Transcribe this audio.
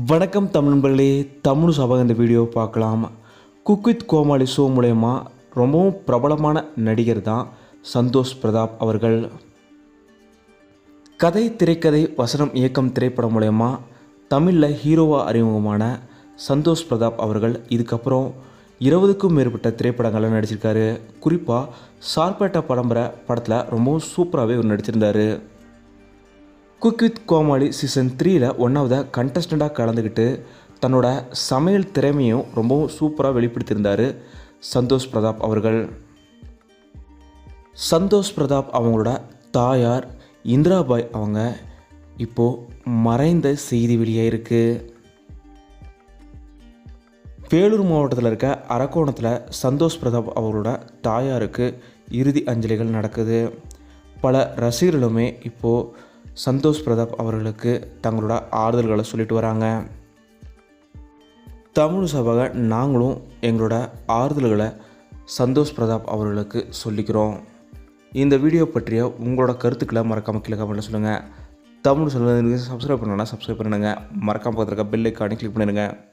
வணக்கம் தமிழ் நண்பர்களே தமிழ் சபக இந்த வீடியோ பார்க்கலாம். குக் வித் கோமாளி ஷோ மூலயமா ரொம்பவும் பிரபலமான நடிகர் தான் சந்தோஷ் பிரதாப் அவர்கள். கதை திரைக்கதை வசனம் இயக்கம் திரைப்படம் மூலயமா தமிழில் ஹீரோவாக அறிமுகமான சந்தோஷ் பிரதாப் அவர்கள் இதுக்கப்புறம் இருபதுக்கும் மேற்பட்ட திரைப்படங்களில் நடிச்சிருக்காரு. குறிப்பாக சார்பேட்டா பரம்பரை படத்தில் ரொம்பவும் சூப்பராகவே ஒரு நடிச்சிருந்தார். குக் வித் கோமாளி சீசன் த்ரீயில் ஒன்றாவதாக கண்டஸ்டண்ட்டாக கலந்துக்கிட்டு தன்னோட சமையல் திறமையும் ரொம்பவும் சூப்பராக வெளிப்படுத்தியிருந்தார் சந்தோஷ் பிரதாப் அவர்கள். சந்தோஷ் பிரதாப் அவங்களோட தாயார் இந்திராபாய் அவங்க இப்போது மறைந்த செய்தி வெளியாயிருக்கு வேலூர் மாவட்டத்தில் இருக்க அரக்கோணத்தில் சந்தோஷ் பிரதாப் அவரோட தாயாருக்கு இறுதி அஞ்சலிகள் நடக்குது. பல ரசிகர்களுமே இப்போது சந்தோஷ் பிரதாப் அவர்களுக்கு தங்களோட ஆறுதல்களை சொல்லிட்டு வராங்க. தமிழ் சபக நாங்களும் எங்களோட ஆறுதல்களை சந்தோஷ் பிரதாப் அவர்களுக்கு சொல்லிக்கிறோம். இந்த வீடியோ பற்றிய உங்களோட கருத்துக்களை மறக்காமல் கீழே கமெண்ட்டில் சொல்லுங்கள் தமிழ் சொல்லுங்கள் சப்ஸ்கிரைப் பண்ணணும்னா சப்ஸ்கிரைப் பண்ணுங்கள் மறக்காமல் பார்த்துருக்க இருக்க பெல் ஐக்கானே கிளிக் பண்ணிடுங்க.